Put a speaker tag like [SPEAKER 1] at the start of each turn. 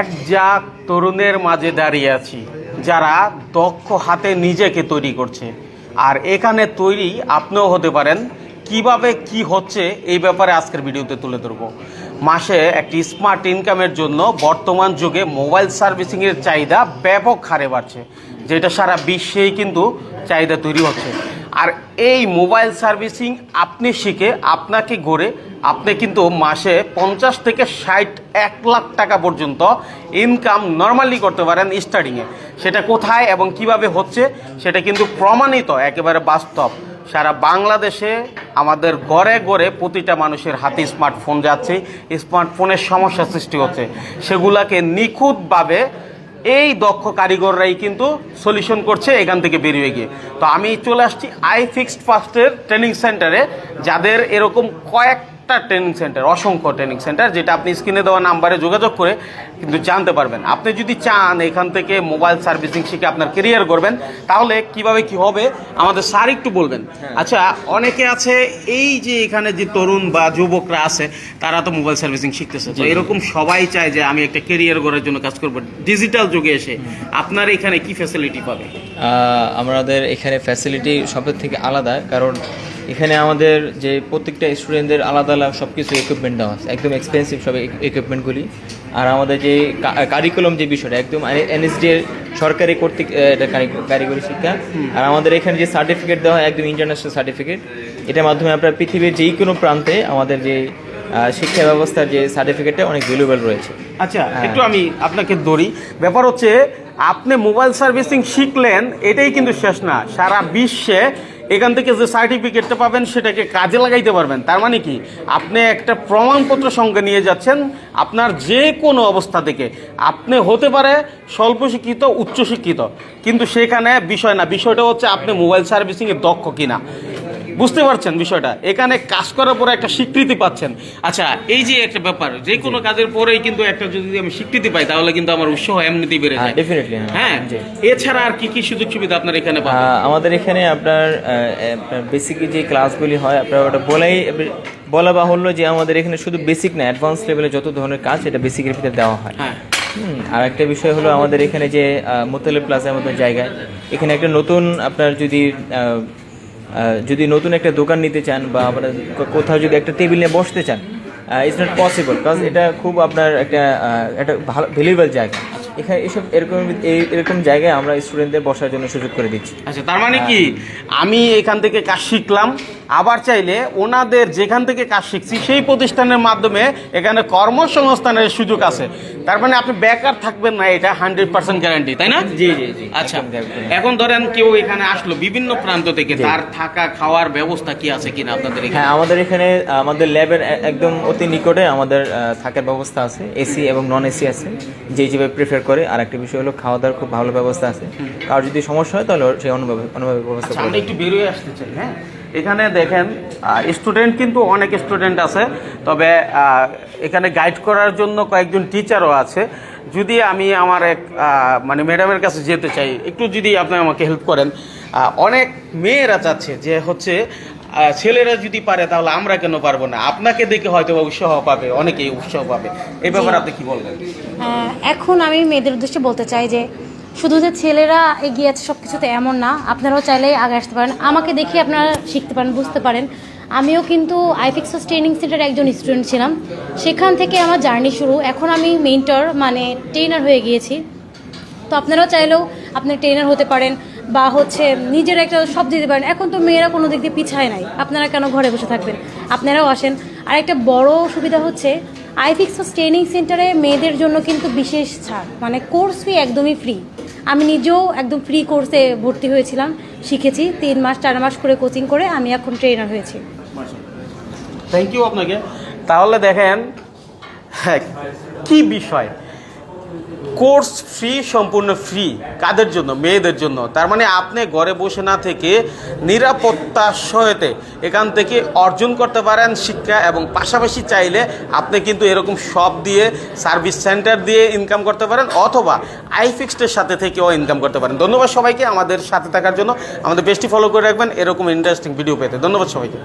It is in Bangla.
[SPEAKER 1] এক জাত তরুণের মাঝে দাঁড়িয়ে আছি, যারা দক্ষ হাতে নিজেকে তৈরি করছে। আর এখানে তৈরি আপনিও হতে পারেন। কীভাবে কি হচ্ছে এই ব্যাপারে আজকের ভিডিওতে তুলে ধরবো। মাসে একটি স্মার্ট ইনকামের জন্য বর্তমান যুগে মোবাইল সার্ভিসিংয়ের চাহিদা ব্যাপক হারে বাড়ছে, যেটা সারা বিশ্বেই কিন্তু চাহিদা তৈরি হচ্ছে। আর এই মোবাইল সার্ভিসিং আপনি শিখে আপনাকে গড়ে আপনি কিন্তু মাসে পঞ্চাশ থেকে ষাট, এক লাখ টাকা পর্যন্ত ইনকাম নর্মালি করতে পারেন স্টার্টিংয়ে সেটা কোথায় এবং কীভাবে হচ্ছে সেটা কিন্তু প্রমাণিত, একেবারে বাস্তব। সারা বাংলাদেশে আমাদের গড়ে গড়ে প্রতিটা মানুষের হাতে স্মার্টফোন যাচ্ছে স্মার্টফোনের সমস্যা সৃষ্টি হচ্ছে। সেগুলাকে নিখুঁতভাবে এই দক্ষ কারিগররাই কিন্তু সলিউশন করছে এখান থেকে বেরিয়ে গিয়ে। তো আমি চলে আসছি আই ফিক্সড ফার্স্টের ট্রেনিং সেন্টারে যাদের এরকম কয়েকটা ট্রেনিং সেন্টার অসংখ্য ট্রেনিং সেন্টার যেটা আপনি স্ক্রিনে দেওয়া নাম্বারে যোগাযোগ করে কিন্তু জানতে পারবেন। আপনি যদি চান এখান থেকে মোবাইল সার্ভিসিং শিখে আপনার কেরিয়ার করবেন তাহলে কীভাবে কি হবে আমাদের স্যার একটু বলবেন। আচ্ছা অনেকে আছে এই যে এখানে যে তরুণ বা যুবকরা আছে তারা তো মোবাইল সার্ভিসিং শিখতেছে। তো এরকম সবাই চায় যে আমি একটা কেরিয়ার করার জন্য কাজ করব। ডিজিটাল যুগে এসে আপনার এখানে কি ফ্যাসিলিটি পাবে?
[SPEAKER 2] আমাদের এখানে ফ্যাসিলিটি সবের থেকে আলাদা কারণ এখানে আমাদের যে প্রত্যেকটা স্টুডেন্টদের আলাদা আলাদা সব কিছু ইকুইপমেন্ট দেওয়া আছে। একদম এক্সপেন্সিভ সব ইকুইপমেন্টগুলি আর আমাদের যে কারিকুলাম যে বিষয়টা একদম এনএসডি এর সরকারি কর্তৃক এটা কারিগরি শিক্ষা। আর আমাদের এখানে যে সার্টিফিকেট দেওয়া হয় একদম ইন্টারন্যাশনাল সার্টিফিকেট এটার মাধ্যমে আপনার পৃথিবীর যেই কোনো প্রান্তে আমাদের যে শিক্ষা ব্যবস্থার যে সার্টিফিকেটটা অনেক ভ্যালুয়েবল রয়েছে।
[SPEAKER 1] আচ্ছা একটু আমি আপনাকে ধরি। ব্যাপার হচ্ছে আপনি মোবাইল সার্ভিসিং শিখলেন এটাই কিন্তু শেষ না। সারা বিশ্বে এখান থেকে যে সার্টিফিকেটটা পাবেন, সেটাকে কাজে লাগাইতে পারবেন। তার মানে কি? আপনি একটা প্রমাণপত্র সঙ্গে নিয়ে যাচ্ছেন, আপনার যে কোনো অবস্থা থেকে। আপনি হতে পারে স্বল্প শিক্ষিত উচ্চশিক্ষিত কিন্তু সেখানে বিষয় না। বিষয়টা হচ্ছে আপনি মোবাইল সার্ভিসিংয়ে দক্ষ কিনা। বুঝতে পারছেন বিষয়টা? এখানে কাজ করার পরে একটা স্বীকৃতি পাচ্ছেন। আচ্ছা এই যে একটা ব্যাপার যে কোনো কাজের পরেই কিন্তু একটা যদি আমি স্বীকৃতি পাই তাহলে কিন্তু আমার উৎসাহ এমনিতেই বেড়ে
[SPEAKER 2] হ্যাঁ
[SPEAKER 1] যায়
[SPEAKER 2] ডেফিনেটলি
[SPEAKER 1] হ্যাঁ?
[SPEAKER 2] জি।
[SPEAKER 1] এছাড়া আর কি কি সুযোগ সুবিধা আপনার এখানে
[SPEAKER 2] আমাদের এখানে আপনার বেসিক যে ক্লাসগুলি হয় আপনার ওটা বলাই বলা বাহুল্য যে আমাদের এখানে শুধু বেসিক না অ্যাডভান্স লেভেলে যত ধরনের কাজ সেটা বেসিকের ভিতরে দেওয়া হয়।
[SPEAKER 1] হ্যাঁ।
[SPEAKER 2] আর একটা বিষয় হলো আমাদের এখানে যে মোতালে প্লাজার মতো জায়গায় এখানে একটা নতুন আপনার যদি যদি নতুন একটা দোকান নিতে চান বা আপনার কোথাও যদি একটা টেবিল নিয়ে বসতে চান ইটস নট পসিবল কারণ এটা খুব আপনার একটা একটা ভালো ভ্যালুয়েবল জায়গা। এখানে এসব এরকম এই- এরকম জায়গায় আমরা স্টুডেন্টদের বসার জন্য সুযোগ করে দিচ্ছি।
[SPEAKER 1] আচ্ছা তার মানে কি? আমি এখান থেকে কাজ শিখলাম আবার চাইলে ওনাদের যেখান থেকে কাজ শিখছি সেই প্রতিষ্ঠানের মাধ্যমে এখানে কর্মসংস্থানের সুযোগ আছে। তার মানে আপনি বেকার থাকবেন না এটা হান্ড্রেড পার্সেন্ট গ্যারান্টি তাই না?
[SPEAKER 2] জি জি জি
[SPEAKER 1] আচ্ছা। এখন ধরেন কেউ এখানে আসলো বিভিন্ন প্রান্ত থেকে তার থাকা খাওয়ার ব্যবস্থা কি আছে কিনা আপনাদের এখানে?
[SPEAKER 2] হ্যাঁ আমাদের এখানে আমাদের ল্যাবের একদম অতি নিকটে আমাদের থাকার ব্যবস্থা আছে এসি এবং নন এসি আছে যে যেভাবে প্রেফার করে। আর একটা বিষয় হলো খাওয়া দাওয়ার খুব ভালো ব্যবস্থা আছে। আর যদি সমস্যা হয় তাহলে সেই অনুভব ব্যবস্থা
[SPEAKER 1] আমরা একটু বেরোয় আসতে চাই হ্যাঁ? এখানে দেখেন স্টুডেন্ট কিন্তু অনেক স্টুডেন্ট আছে। তবে এখানে গাইড করার জন্য কয়েকজন টিচারও আছে। যদি আমি আমার এক মানে ম্যাডামের কাছে যেতে চাই একটু যদি আপনি আমাকে হেল্প করেন। অনেক মেয়েরা চাচ্ছে যে হচ্ছে ছেলেরা যদি পারে তাহলে আমরা কেন পারব না? আপনাকে দেখে হয়তো উৎসাহ পাবে অনেকেই উৎসাহ পাবে। এই ব্যাপারে আপনি কি বলবেন?
[SPEAKER 3] এখন আমি মেয়েদের উদ্দেশ্যে বলতে চাই যে শুধু যে ছেলেরা এগিয়ে আছে সব কিছুতে এমন না আপনারাও চাইলেই আগে আসতে পারেন। আমাকে দেখে আপনারা শিখতে পারেন বুঝতে পারেন। আমিও কিন্তু আইফিক্সাস ট্রেনিং সেন্টারে একজন স্টুডেন্ট ছিলাম। সেখান থেকে আমার জার্নি শুরু। এখন আমি মেন্টর মানে ট্রেনার হয়ে গিয়েছি। তো আপনারাও চাইলেও আপনি ট্রেনার হতে পারেন। বা হচ্ছে নিজের একটা সব দিতে পারেন। এখন তো মেয়েরা কোনো দিক দিয়ে পিছায় নাই। আপনারা কেন ঘরে বসে থাকবেন? আপনারাও আসেন। আর একটা বড় সুবিধা হচ্ছে আইফিক্সাস ট্রেনিং সেন্টারে মেয়েদের জন্য কিন্তু বিশেষ ছাড়। মানে কোর্স ফি একদমই ফ্রি আমি নিজেও একদম ফ্রি কোর্সে ভর্তি হয়েছিলাম, শিখেছি। তিন মাস, চার মাস করে কোচিং করে আমি এখন ট্রেনার হয়েছি।
[SPEAKER 1] থ্যাংক ইউ আপনাকে। তাহলে দেখেন হ্যাঁ কি বিষয়? কোর্স ফ্রি, সম্পূর্ণ ফ্রি, কাদের জন্য? মেয়েদের জন্য। তার মানে আপনি ঘরে বসে না থেকে নিরাপত্তার সহায়তে এখান থেকে অর্জন করতে পারেন শিক্ষা এবং পাশাপাশি চাইলে আপনি কিন্তু এরকম শপ দিয়ে সার্ভিস সেন্টার দিয়ে ইনকাম করতে পারেন অথবা আইফিক্সডের সাথে থেকেও ইনকাম করতে পারেন। ধন্যবাদ সবাইকে আমাদের সাথে থাকার জন্য। আমাদের বেশটি ফলো করে রাখবেন। এরকম ইন্টারেস্টিং ভিডিও পেতে। ধন্যবাদ সবাইকে।